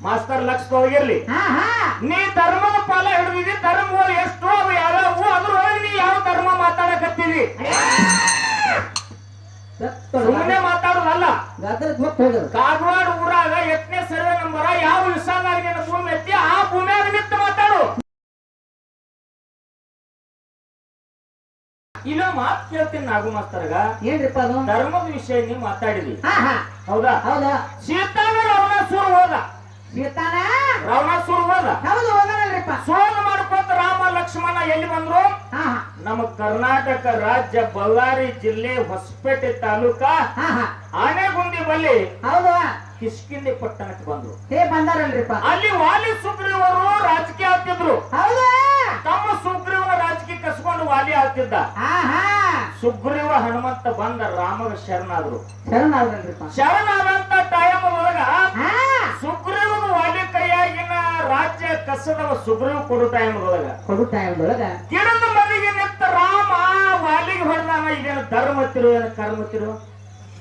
Master lakh ಹೋಗಿರ್ಲಿ. ಹಾ ಹಾ. ನೀ ಧರ್ಮದ ಪಾಲ ಹಿಡಿದಿದ್ದಿ ಧರ್ಮಗಳು ಎಷ್ಟು ಅವು ಯಾವ್ಯಾವು ಅದ್ರೊಳಗೆ ನೀ ಯಾವ ಧರ್ಮ ಮಾತಾಡಕತ್ತೀವಿ ಸುಮ್ಮನೆ ಮಾತಾಡೋದಲ್ಲ. ಕಾಗವಾಡ ಊರಾಗ ಎಷ್ಟನೇ ಸರ್ವೆ ನಂಬರ ಯಾವ ವಿಷಯದಾಗ ನಿನ್ನ ಭೂಮಿ ಐತಿ ಆ ಭೂಮಿಯಾಗ ನಿಂತು ಮಾತಾಡು. ಇಲ್ಲ ಮಾತು ಕೇಳ್ತೀನಿ ನಾಗು ಮಾಸ್ತರ್ಗ. ಏನ್ರಿಪ್ಪ ಧರ್ಮದ ವಿಷಯ ನೀ ಮಾತಾಡಿದ್ವಿ ಹಾ ಹಾ. ಹೌದಾ? ಹೌದು? ಸೀತಾನ ರಾವಣಾಸುರ ಹೋದ. ಸೀತಾನ ರಾವಣಾಸುರ ಹೋದ ಹೌದು ಹೋಗಲ್ರಿಪ್ಪ ಸೋಲ ಮಾಡ್ಕೊತ ರಾಮ ಲಕ್ಷ್ಮಣ ಎಲ್ಲಿ ಬಂದ್ರು? ನಮ್ಮ ಕರ್ನಾಟಕ ರಾಜ್ಯ ಬಳ್ಳಾರಿ ಜಿಲ್ಲೆ ಹೊಸಪೇಟೆ ತಾಲೂಕ ಆನೆಗುಂದಿ ಬಲ್ಲಿ ಹೌದು. ಕಿಷ್ಕಿಂದಿ ಪಟ್ಟಣಕ್ಕೆ ಬಂದ್ರು. ಹೇ ಬಂದಾರಲ್ರಿಪ್ಪ. ಅಲ್ಲಿ ವಾಲಿ ಸುಗ್ರೀವರು ರಾಜಕೀಯ ಹಾಕಿದ್ರು. ಹೌದು. ತಮ್ಮ ಸುಗ್ರೀವನ ರಾಜಕೀಯ ಕಸ್ಕೊಂಡು ವಾಲಿ ಹಾಕ್ತಿದ್ದ ಸುಗ್ರೀವ ಹನುಮಂತ ಬಂದ ರಾಮನ ಶರಣಾದ್ರು. ಶರಣಾದ್ರಲ್ರಿಪ್ಪ. ಶರಣಾದಂತ ಟೈಮ್ ಒಳಗ ರಾಜ್ಯ ಕಸದವ ಸುಗ್ರೀವ್ ಕೊಡು ಟೈಮ್ ಒಳಗ ಕೊಡು ಟೈಮ್ದೊಳಗ ಗಿಡದ ಮನೆಗೆ ನಿಂತ ರಾಮ ವಾಲಿಗೆ ಹೊಡೆದಾನ ಇದೇನು ಧರ್ಮ ತಿರು ಏನು ಕರ್ಮ ತಿರು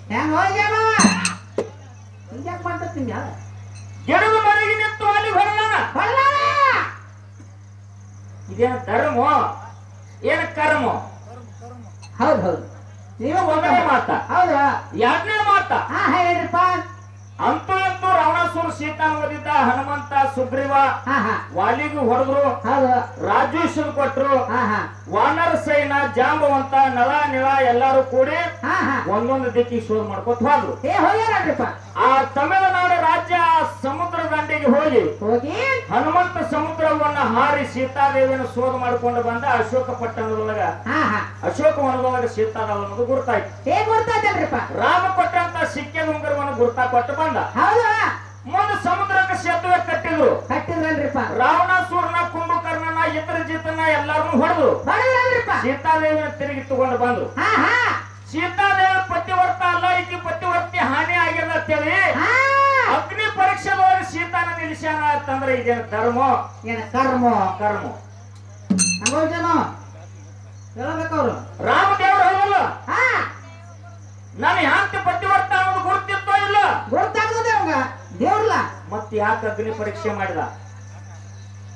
ಹೆಂಗ ಹೋಗ್ಯಾನ ಹಿಂಗ್ಯಾಕ್ ಮಾಡ್ತೀನಿ ಯಾವ ಗಿಡದ ಮನೆಗೆ ನಿಂತು ವಾಲಿಗೆ ಹೊಡೆದಾನ? ಇದೇನು ಧರ್ಮ? ಏನು ಕರ್ಮ? ಹೌದು ಹೌದು. ನೀವು ಒಂದನೇ ಮಾತ. ಹೌದಾ. ಎರಡನೇ ಮಾತ. ಹಾ ಹೇಳ್ರಿಪ್ಪ ಅಂತೂ ಅಂತೂ ರಾವಣಾಸುರ ಸೀತಾ ಓದಿದ್ದ ಹನುಮಂತ ಸುಗ್ರೀವ ವಾಲಿಗೂ ಹೊಡೆದ್ರು ರಾಜೇಶ್ವರ್ ಕೊಟ್ರು ವಾನರ ಸೈನ ಜಾಂಬವಂತ ನಳ ನಿಳ ಎಲ್ಲಾರು ಕೂಡಿ ಒಂದೊಂದು ದಿಕ್ಕಿ ಶೋಧ ಮಾಡ್ಕೊತ ಹೋದ್ರು. ಆ ತಮಿಳುನಾಡು ರಾಜ್ಯ ಸಮುದ್ರ ದಂಡೆಗೆ ಹೋಗಿ ಹೋಗಿ? ಹನುಮಂತ ಸಮುದ್ರವನ್ನ ಹಾರಿ ಸೀತಾದೇವಿಯನ್ನು ಶೋಧ ಮಾಡಿಕೊಂಡು ಬಂದ ಅಶೋಕ ಪಟ್ಟಣದೊಳಗ. ಹಾ ಅಶೋಕವನದೊಳಗ ಸೀತಾದೇವ ಅನ್ನೋದು ಗುರುತಾಯ್ತು. ರಾಮ ಕೊಟ್ಟಂತ ಸಿಕ್ಕೆ ಉಂಗರವನ್ನು ಗುರುತಾ ಕೊಟ್ಟು ಬಂದ. ಮುಂದೆ ಕಟ್ಟಿದ್ರು ಕಟ್ಟಿದ್ರಲ್ರಿಪ್ಪ. ರಾವಣಾಸುರನ ಕುಂಭಕರ್ಣನ ಇತರ ಜಿತನ ಎಲ್ಲಾರು ಹೊಡೆದು ಬಡದ್ರಲ್ರಿಪ್ಪ ಸೀತಾದೇವಿನ ತಿರುಗಿ ತಗೊಂಡು ಬಂದ್ರು. ಹಾ ಹಾ. ಸೀತಾದೇವಿ ಪತಿವರ್ತ ಅಲ್ಲ ಈಕಿ ಪತಿವರ್ತಿ ಹಾನಿ ಆಗ್ಯದ ಅಂತೇಳಿ. ಅಗ್ನಿ ಪರೀಕ್ಷೆದೊಳಗೆ ಸೀತಾನ ನಿಲ್ಸ್ಯಾನ ಅಂತಂದ್ರೆ ಇದೇನು ಧರ್ಮ? ಏನ ಕರ್ಮ? ಕರ್ಮ. ಹಂಗೋಜನ ಹೇಳ್ಬೇಕವ್ರು. ರಾಮದೇವ್ರು ಹೇಳಲ್ಲ ಹಾ. ನಾನು ಹ್ಯಾಂತಿ ಪತಿವರ್ತ ಅನ್ನೋದು ಗುರುತಿತ್ತೋ ಇಲ್ಲ? ಗೊತ್ತಾಗ್ತದೆ ಅವಂಗ. ದೇವ್ರಲ್ಲ. ಮತ್ತೆ ಯಾಕೆ ಅಗ್ನಿ ಪರೀಕ್ಷೆ ಮಾಡಿದ?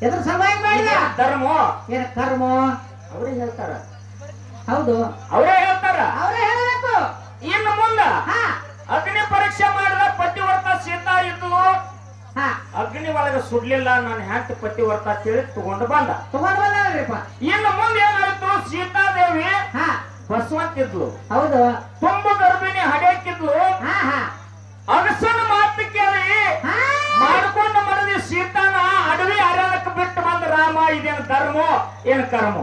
ಎದ್ರ ಸಲುವಾಗಿ ಮಾಡಿದ? ಧರ್ಮ. ಏನ ಕರ್ಮ? ಅವರೇ ಹೇಳ್ತಾರ. ಹೌದು. ಅವರೇ ಹೇಳ್ತಾರ. ಅವರೇ ಹೇಳಬೇಕು. ಇನ್ನು ಮುಂದ ಹಾ. ಅಗ್ನಿ ಪರೀಕ್ಷೆ ಮಾಡಿದ ಪತಿವರ್ತ ಸೀತಾ ಇದ್ದು ಹಾ. ಅಗ್ನಿ ಒಳಗೆ ಸುಡ್ಲಿಲ್ಲ ನಾನು ಹೆಂಟ್ ಪತಿವರ್ತ ಕೇಳಿ ತಗೊಂಡು ಬಂದ. ತಗೊಂಡು ಬಂದ್ರಿಪ್ಪ ಇನ್ನು ಮುಂದೆ ಏನಾಯ್ತು? ಸೀತಾದೇವಿ ಹಾ. ಬಸವಂತಿದ್ಲು. ಹೌದು. ತುಂಬ ಗರ್ಭಿಣಿ ಹಡೆಯಕ್ಕಿದ್ಲು ಹಾ ಹಾ. ಅಗಸನ ಮಾಡ್ಕೊಂಡು ಮನದಿ ಸೀತಾನ ಅಡವಿ ಅರಣ್ಯಕ್ಕೆ ಬಿಟ್ಟು ಬಂದ ರಾಮ ಇದೇನ್ ಧರ್ಮ? ಏನು ಕರ್ಮ?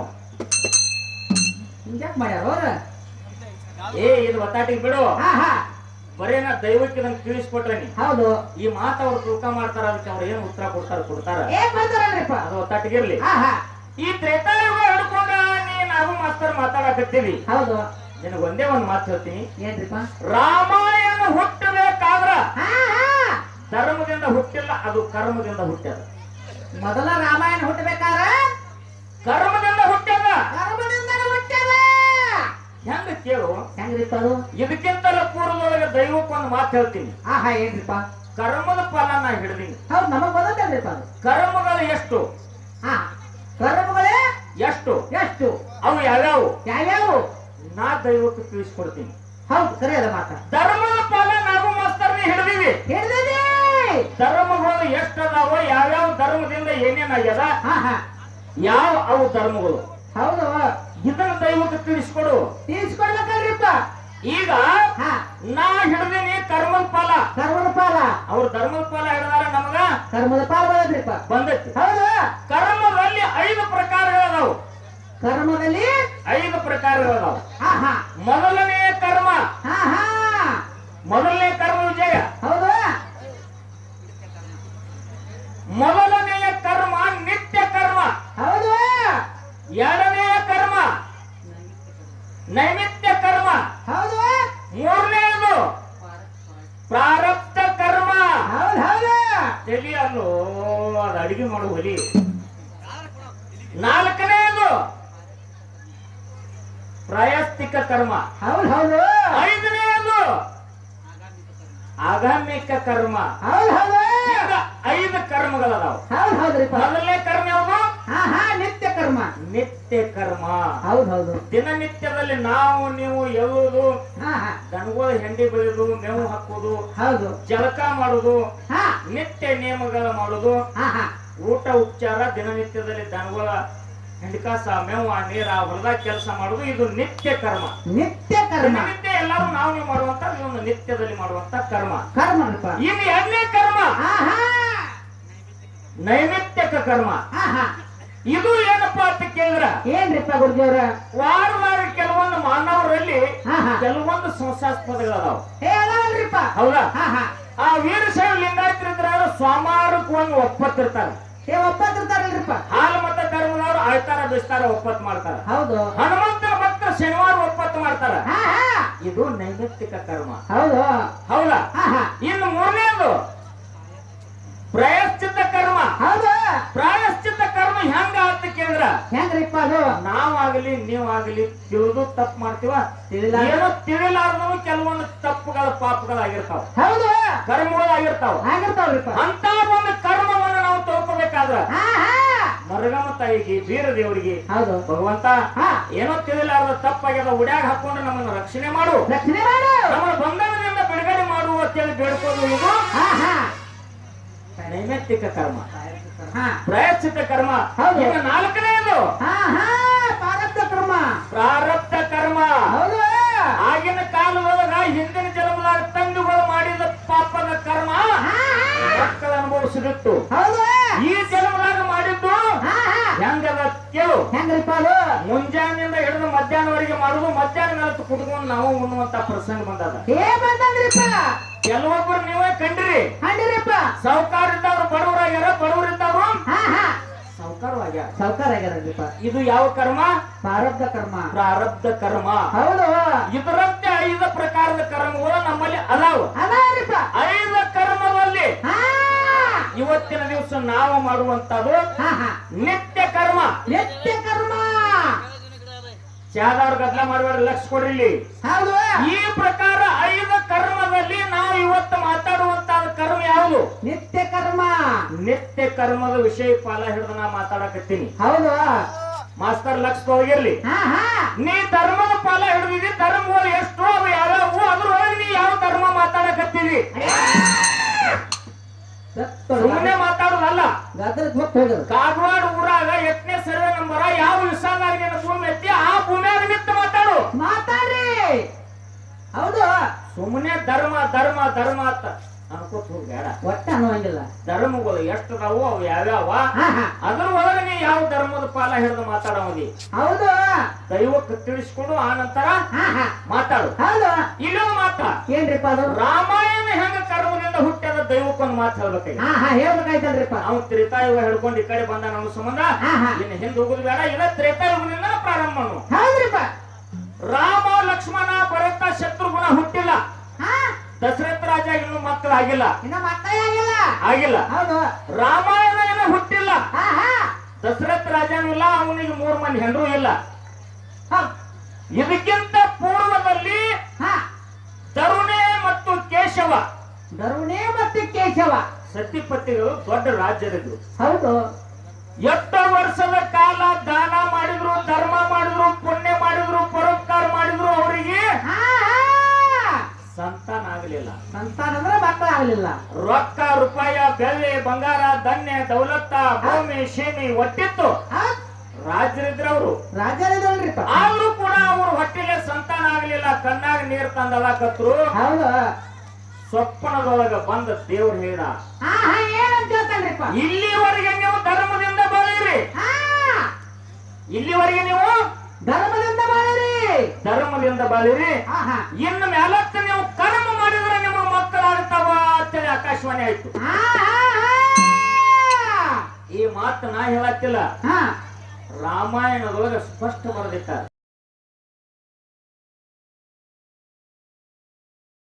ಹಿಂಗ್ಯಾಕ್ ಮಾಡ್ಯಾರ ಏ ಇದು ಒತ್ತಾಟಿಗೆ ಬಿಡು. ಹಾ ಹಾ. ಬರೇ ನಾ ದೈವಕ್ಕೆ ನಮ್ಗೆ ತಿಳಿಸ್ಕೊಟ್ರೆ ನೀ. ಹೌದು. ಈ ಮಾತು ಅವ್ರು ತೂಕ ಮಾಡ್ತಾರ ಅದಕ್ಕೆ ಅವ್ರು ಏನು ಉತ್ತರ ಕೊಡ್ತಾರ ಕೊಡ್ತಾರ? ಅದು ಒತ್ತಾಟಿಗಿರ್ಲಿ. ಈ ತ್ರೇತಾಯುಗ ಹಿಡ್ಕೊಂಡ ನೀ ನಾವು ಮಾಸ್ತರ್ ಮಾತಾಡಕತ್ತೀವಿ. ಹೌದು. ನಿನಗೊಂದೇ ಒಂದೇ ಒಂದು ಮಾತು ಹೇಳ್ತೀನಿ. ಏನ್ರಿಪ್ಪ? ರಾಮಾಯಣ ಹುಟ್ಟಬೇಕಾದ್ರ ಧರ್ಮದಿಂದ ಹುಟ್ಟಿಲ್ಲ ಅದು ಕರ್ಮದಿಂದ ಹುಟ್ಟ್ಯದ ಮೊದಲ ರಾಮಾಯಣ ಹುಟ್ಟಬೇಕಾರ ಕರ್ಮದಿಂದ ಹುಟ್ಟ್ಯದ ಕರ್ಮದಿಂದ ಹುಟ್ಟ್ಯದ ಹೆಂಗ ಕೇಳು? ಹೆಂಗ್ರಿಪ್ಪ ಅದು? ಇದಕ್ಕಿಂತಲೂ ಪೂರ್ವದೊಳಗೆ ದೈವಕ್ಕೊಂದು ಮಾತು ಹೇಳ್ತೀನಿ. ಆಹಾ ಹಾ ಏನ್ರಿಪ್ಪ? ಕರ್ಮದ ಫಲ ನಾ ಹಿಡಿದೀನಿ. ಹೌದು ನಮಗ್ ಬಂದಲ್ರಿಪ್ಪ ಅದು? ಕರ್ಮಗಳು ಎಷ್ಟು? ಹಾ ಕರ್ಮಗಳೇ ಎಷ್ಟು? ಎಷ್ಟು? ಅವು ಯಾವ್ಯಾವು? ಯಾವ್ಯಾವು? ನಾ ದೈವಕ್ಕೆ ತಿಳಿಸ್ಕೊಡ್ತೀನಿ. ಹೌದು ಸರಿ ಅದ ಮಾತ. ಧರ್ಮದ ಫಲ ನಾವು ಮಾಸ್ತರ್ನೇ ಹಿಡ್ದೀವಿ ಹಿಡ್ದದಿ ಧರ್ಮಗಳು ಎಷ್ಟದಾವ ಯಾವ್ಯಾವ ಧರ್ಮದಿಂದ ಏನೇನಾಗ್ಯದ ಹಾ ಹಾ. ಯಾವ ಅವು ಧರ್ಮಗಳು? ಹೌದು. ಇದನ್ನ ದೈವಕ್ಕೆ ತಿಳಿಸ್ಕೊಡು. ತಿಳಿಸ್ಕೊಡ್ಬೇಕಾಗಿತ್ತ ಈಗ ಹಾ. ನಾ ಹಿಡಿದೀನಿ ಕರ್ಮದ ಪಾಲ. ಕರ್ಮದ ಪಾಲ. ಅವ್ರ ಧರ್ಮದ ಪಾಲ ಹಿಡ್ದಾರ ನಮಗ? ಕರ್ಮದ ಪಾಲ ಬಂದ್ರಿಪ್ಪ ಬಂದೈತಿ ಹೌದು ಕರ್ಮದಲ್ಲಿ ಐದು ಪ್ರಕಾರಗಳದಾವು ಕರ್ಮದಲ್ಲಿ ಐದು ಪ್ರಕಾರಗಳದಾವು ಹಾ ಹಾ ಮೊದಲನೇ ಕರ್ಮ ಹಾ ಹಾ ಮೊದಲನೇ ಕರ್ಮ ವಿಜಯ ಹೌದು ಮೊದಲನೆಯ ಕರ್ಮ ನಿತ್ಯ ಕರ್ಮ ಹೌದು ಎರಡನೆಯ ಕರ್ಮ ನೈಮಿತ್ಯ ಕರ್ಮ ಹೌದು ಮೂರನೆಯದು ಪ್ರಾರಬ್ಧ ಕರ್ಮ ಹೌದು ಹೌದು ತಲಿ ಅಲ್ಲೋ ಅದು ಅಡಿಗೆ ಮಾಡೋ ಹೊಲಿ ನಾಲ್ಕನೆಯದು ಪ್ರಾಯಸ್ತಿಕ ಕರ್ಮ. ಹೌದು ಹೌದು. ಐದನೆಯದು ಆಗಾಮಿಕ ಕರ್ಮ. ಹೌದು ಹೌದು. ಐದು ಕರ್ಮಗಳದಾವ. ಹೌದ್ ಮೊದಲನೇ ಕರ್ಮ ಯಾವುದು? ಹಾ ಹಾ ನಿತ್ಯ ಕರ್ಮ. ನಿತ್ಯ ಕರ್ಮ. ಹೌದೌದು ಹೌದು. ದಿನನಿತ್ಯದಲ್ಲಿ ನಾವು ನೀವು ಎಳ್ಳುವುದು ದನಗಳ ಹೆಂಡಿ ಬೆಳೆದು ಮೇವು ಹಾಕುವುದು ಹೌದು. ಜಳಕ ಮಾಡುದು ಹಾ. ನಿತ್ಯ ನಿಯಮಗಳ ಮಾಡುದು ಹಾ ಹಾ. ಊಟ ಉಪಚಾರ ದಿನನಿತ್ಯದಲ್ಲಿ ದನಗಳ ಹೆಂಡಕಾಸ ಮೇವು ನೀರ ಹೊಲದಾಗ ಕೆಲಸ ಮಾಡುದು ಇದು ನಿತ್ಯ ಕರ್ಮ. ನಿತ್ಯ ಕರ್ಮ. ನಿತ್ಯ ಎಲ್ಲರೂ ನಾವು ನೀವು ಮಾಡುವಂತ ಇದೊಂದು ನಿತ್ಯದಲ್ಲಿ ಮಾಡುವಂತ ಕರ್ಮ. ಕರ್ಮ ಇನ್ನು ಎರಡನೇ ಕರ್ಮ. ಹಾ ಹಾ ನೈಮಿತ್ಯಕ ಕರ್ಮ ಇದು ಏನಪ್ಪಾ ಅಂತ ಕೇಳಿದ್ರ? ಏನ್ರಿಪ್ಪ ಗುರುಜಿಯವ್ರ? ವಾರ ವಾರ ಕೆಲವೊಂದು ಮಾನವರಲ್ಲಿ ಕೆಲವೊಂದು ಸಂಶಾಸ್ಪದಗಳದಾವ ಹೇಳಲ್ರಿಪ್ಪ ಹೌದಾ? ಹಾ ಹಾ ಆ ವೀರಶೈವ ಲಿಂಗಾಯತ್ರಿದ್ರ ಸ್ವಾಮಾರಕ್ಕೆ ಒಂದು ಒಪ್ಪತ್ತಿರ್ತಾರೆ. ಒಪ್ಪತ್ತಿರ್ತಾರಲ್ರಿಪ್ಪ. ಆ ಧರ್ಮದವರು ಆಯ್ತಾರ ಬಿಸ್ತಾರ ಒಪ್ಪತ್ತು ಮಾಡ್ತಾರ. ಹೌದು. ಹನುಮಂತ ಭಕ್ತ ಶನಿವಾರ ಒಪ್ಪತ್ತು ಮಾಡ್ತಾರ. ಇದು ನೈಮಿತ್ತಿಕ ಕರ್ಮ. ಹೌದು. ಹೌದ? ಇನ್ನು ಮೂರನೇದು ಪ್ರಾಯಶ್ಚಿತ್ತ ಕರ್ಮ. ಹೌದು. ಪ್ರಾಯಶ್ಚಿತ್ತ ಕರ್ಮ ಹೆಂಗ ಅಂತ ಕೇಳಿದ್ರ? ಹೆಂಗ್ರಿಪ್ಪ ಅದು? ನಾವಾಗಲಿ ನೀವಾಗಲಿ ತಿಳಿದು ತಪ್ಪು ಮಾಡ್ತೀವ? ಏನೋ ತಿಳಿಲಾರ್ದು ಕೆಲವೊಂದು ತಪ್ಪುಗಳ ಪಾಪಗಳಾಗಿರ್ತಾವ. ಹೌದು. ಕರ್ಮಗಳಾಗಿರ್ತಾವ. ಆಗಿರ್ತಾವ್ರಿಪ್ಪ. ಅಂತ ಒಂದು ಕರ್ಮವನ್ನು ನಾವು ತಿಳ್ಕೊಬೇಕಾದ್ರ ಮರಗಮ್ಮ ತಾಯಿಗೆ ಬೀರ ದೇವರಿಗೆ ಹೌದು. ಭಗವಂತ ಏನೋ ತಿಳಿಲಾರದ ತಪ್ಪಾಗ್ಯದ ಉಡ್ಯಾಗ ಹಾಕೊಂಡು ನಮ್ಮನ್ನು ರಕ್ಷಣೆ ಮಾಡು. ರಕ್ಷಣೆ ಮಾಡು. ನಮ್ಮ ಬಂಧನದಿಂದ ಬಿಡುಗಡೆ ಮಾಡು ಅಂತೇಳಿ ಬೇಡ್ಕೋದು ಇದು ನೈಮಿತ್ತಿಕ ಕರ್ಮ. ಪ್ರಯತ್ನ ಕರ್ಮ. ಪ್ರಾರಬ್ಧ ಹಾ ಹಾ. ಪಾರಬ್ಧ ಕರ್ಮ. ಪ್ರಾರಬ್ಧ ಕರ್ಮ. ಹೌದು. ಆಗಿನ ಕಾಲದೊಳಗ ಹಿಂದಿನ ಜನ್ಮದಾಗ ತಂದುಗಳು ಮಾಡಿದ ಪಾಪದ ಕರ್ಮ. ಮಕ್ಕಳು ಅನುಭವಿಸಿದಿತ್ತು ಹೌದು. ಈ ಜನ್ಮದಾಗ ಮಾಡಿದ್ದು ಹಾ ಹಾ ಹೆಂಗದ ಕೇಳು ಹೆಂಗ್ರಿಪ್ಪ ಅದು ಮುಂಜಾನೆಯಿಂದ ಹಿಡಿದು ಮಧ್ಯಾಹ್ನವರೆಗೆ ಮಾಡುದು ಮಧ್ಯಾಹ್ನ ಮೇಲೆ ಕುಡ್ಕೊಂಡು ನಾವು ಉಣ್ಣುವಂತ ಪ್ರಸಂಗ ಬಂದದ. ಏ ಬಂದ್ರಿಪ್ಪ ಕೆಲವೊಬ್ರು ನೀವೇ ಕಂಡ್ರಿ. ಹಂಡ್ರಿಪ್ಪ. ಸಾವುಕಾರ ಇದ್ದವ್ರು ಬಡವರಾಗ್ಯಾರ ಬಡವರು ಇದ್ದವ್ರು ಹಾ ಹಾ. ಸಾವುಕಾರವಾಗ್ಯಾರ ಸೌಕಾರ ಆಗ್ಯಾರಲ್ರಿಪ್ಪ ಇದು ಯಾವ ಕರ್ಮ? ಪ್ರಾರಬ್ಧ ಕರ್ಮ. ಪ್ರಾರಬ್ಧ ಕರ್ಮ. ಹೌದು. ಇದರಂತೆ ಐದು ಪ್ರಕಾರದ ಕರ್ಮಗಳು ನಮ್ಮಲ್ಲಿ ಅದಾವ. ಅದಾವ್ರಿಪ್ಪ. ಐದು ಇವತ್ತಿನ ದಿವಸ ನಾವು ಮಾಡುವಂತದ್ದು ನಿತ್ಯ ಕರ್ಮ. ನಿತ್ಯ ಕರ್ಮ. ಚಾದವ್ರ ಗದ್ಲ ಮಾಡುವ ಲಕ್ಷ ಕೊಡ್ರಿ ಇಲ್ಲಿ ಈ ಪ್ರಕಾರ ಐದು ಕರ್ಮದಲ್ಲಿ ನಾವು ಇವತ್ತು ಮಾತಾಡುವಂತ ಕರ್ಮ ಯಾವುದು? ನಿತ್ಯ ಕರ್ಮ. ನಿತ್ಯ ಕರ್ಮದ ವಿಷಯ ಪಾಲ ಹಿಡಿದು ನಾ ಮಾತಾಡಕತ್ತೀನಿ. ಹೌದು. ಮಾಸ್ತರ್ ಲಕ್ಷ ಹೋಗಿರ್ಲಿ ನೀ ಧರ್ಮದ ಪಾಲ ಹಿಡಿದಿದ್ದಿ ಧರ್ಮಗಳು ಎಷ್ಟು ಅವು ಯಾವ್ಯಾವು ಅದ್ರೊಳಗೆ ನೀ ಯಾವ ಧರ್ಮ ಮಾತಾಡಕತ್ತೀವಿ ಸುಮ್ಮನೆ ಮಾತಾಡೋದಲ್ಲ. ಕಾಗವಾಡ ಊರಾಗ ಎಷ್ಟನೇ ಸರ್ವೆ ನಂಬರ ಯಾವ ವಿಶಾಲಾಗಿ ಭೂಮಿ ಐತಿ ಆ ಭೂಮಿಯಾಗ ನಿಂತು ಮಾತಾಡು. ಮಾತಾಡ್ರಿ. ಹೌದು. ಸುಮ್ಮನೆ ಧರ್ಮ ಧರ್ಮ ಧರ್ಮ ಅಂತ ಅನ್ಕೋತ ಒಟ್ಟ ಧರ್ಮಗಳು ಎಷ್ಟು ನಾವು ಅವು ಯಾವ್ಯಾವ? ಅದ್ರ ಒಳಗೆ ನೀ ಯಾವ ಧರ್ಮದ ಪಾಲ ಹಿಡಿದು ಮಾತಾಡೋದಿ ಹೌದು. ದೈವಕ್ಕೆ ತಿಳಿಸ್ಕೊಂಡು ಆ ನಂತರ ಮಾತಾಡು. ಹೌದು. ಮಾತಾ. ಏನ್ರಿಪ್ಪ ಅದು? ರಾಮಾಯಣ ಹೆಂಗ ಕರ್ಮದಿಂದ ಹುಟ್ಟ್ಯದ ದೈವಕ್ಕೊಂದು ಮಾತು ಹೇಳ್ಬೇಕಾಗಿ ಹಾ ಹಾ ಹೇಳ್ಬೇಕಾಯ್ತಲ್ರಿಪ್ಪ. ನಾವು ತ್ರೇತಾಯುಗ ಹಿಡ್ಕೊಂಡು ಈ ಕಡೆ ಬಂದ ನಮ್ಮ ಸಂಬಂಧ ಹಾ ಹಾ. ಇನ್ನು ಹಿಂದೆ ಹೋಗುದು ಬೇಡ ಇಲ್ಲ ತ್ರೇತಾಯುಗನಿಂದ ಪ್ರಾರಂಭ ಮಾಡು ಹೌದ್ರಿಪ್ಪ. ರಾಮ ಲಕ್ಷ್ಮಣ ಭರತ ಶತ್ರುಘ್ನ ಹುಟ್ಟಿಲ್ಲ. ಹಾ. ದಶರಥ ರಾಜ ಇನ್ನು ಮಕ್ಕಳಾಗಿಲ್ಲ ಇನ್ನ ಮಕ್ಕಳೇ ಆಗಿಲ್ಲ. ಆಗಿಲ್ಲ. ಹೌದು. ರಾಮಾಯಣ ಏನೋ ಹುಟ್ಟಿಲ್ಲ. ಹಾ ಹಾ. ದಶರಥ ರಾಜನೂ ಇಲ್ಲ ಅವನಿಗೆ ಮೂರ್ ಮಂದಿ ಹೆಂಡ್ರು ಇಲ್ಲ. ಇದಕ್ಕಿಂತ ಪೂರ್ವದಲ್ಲಿ ಹಾ. ತರುಣೆ ಮತ್ತು ಕೇಶವ ಗರುಣೆ ಮತ್ತು ಕೇಶವ. ಸತಿಪತಿಗಳು ದೊಡ್ಡ ರಾಜ್ಯರಿದ್ರು ಹೌದು. ಎಷ್ಟು ವರ್ಷದ ಕಾಲ ದಾನ ಮಾಡಿದ್ರು ಧರ್ಮ ಮಾಡಿದ್ರು ಪುಣ್ಯ ಮಾಡಿದ್ರು ಪರೋಪಕಾರ ಮಾಡಿದ್ರು ಅವರಿಗೆ ಸಂತಾನ ಆಗಲಿಲ್ಲ. ಸಂತಾನ ಅಂದ್ರೆ ಮಕ್ಕಳಾಗಲಿಲ್ಲ ರೊಕ್ಕ ರೂಪಾಯ ಬೆಳ್ಳಿ ಬಂಗಾರ ಧನ್ಯ ದೌಲತ್ತ ಭೂಮಿ ಶೇಮಿ ಒಟ್ಟಿತ್ತು. ರಾಜರಿದ್ರೆ ಅವರು ರಾಜರಿದ್ರಿ ಆದ್ರೂ ಕೂಡ ಅವ್ರ ಹೊಟ್ಟೆಗೆ ಸಂತಾನ ಆಗಲಿಲ್ಲ ಕಣ್ಣಾಗ ನೀರ್ ತಂದಲ್ಲ ಹೌದು. ಸ್ವಪ್ನದೊಳಗ ಬಂದ ದೇವ್ರ ಹೇಳ. ಏನಂತ ಹೇಳ್ತಾನ್ರಿಪ್ಪ ಇಲ್ಲಿವರೆಗೆ ನೀವು ಧರ್ಮದಿಂದ ಬಾಳಿರಿ. ಹಾ. ಇಲ್ಲಿವರೆಗೆ ನೀವು ಧರ್ಮದಿಂದ ಬಾಳಿರಿ. ಧರ್ಮದಿಂದ ಬಾಳಿರಿ. ಇನ್ನು ಮೇಲಕ್ಕೆ ನೀವು ಕರ್ಮ ಮಾಡಿದ್ರೆ ನಿಮ್ಮ ಮಕ್ಕಳಾಗ್ತಾವ ಅಂತೇಳಿ ಆಕಾಶವಾಣಿ ಆಯ್ತು ಈ ಮಾತು ನಾ ಹೇಳತ್ತಿಲ್ಲ. ಹಾ. ರಾಮಾಯಣದೊಳಗ ಸ್ಪಷ್ಟ ಬರೆದಿಟ್ಟಾರ.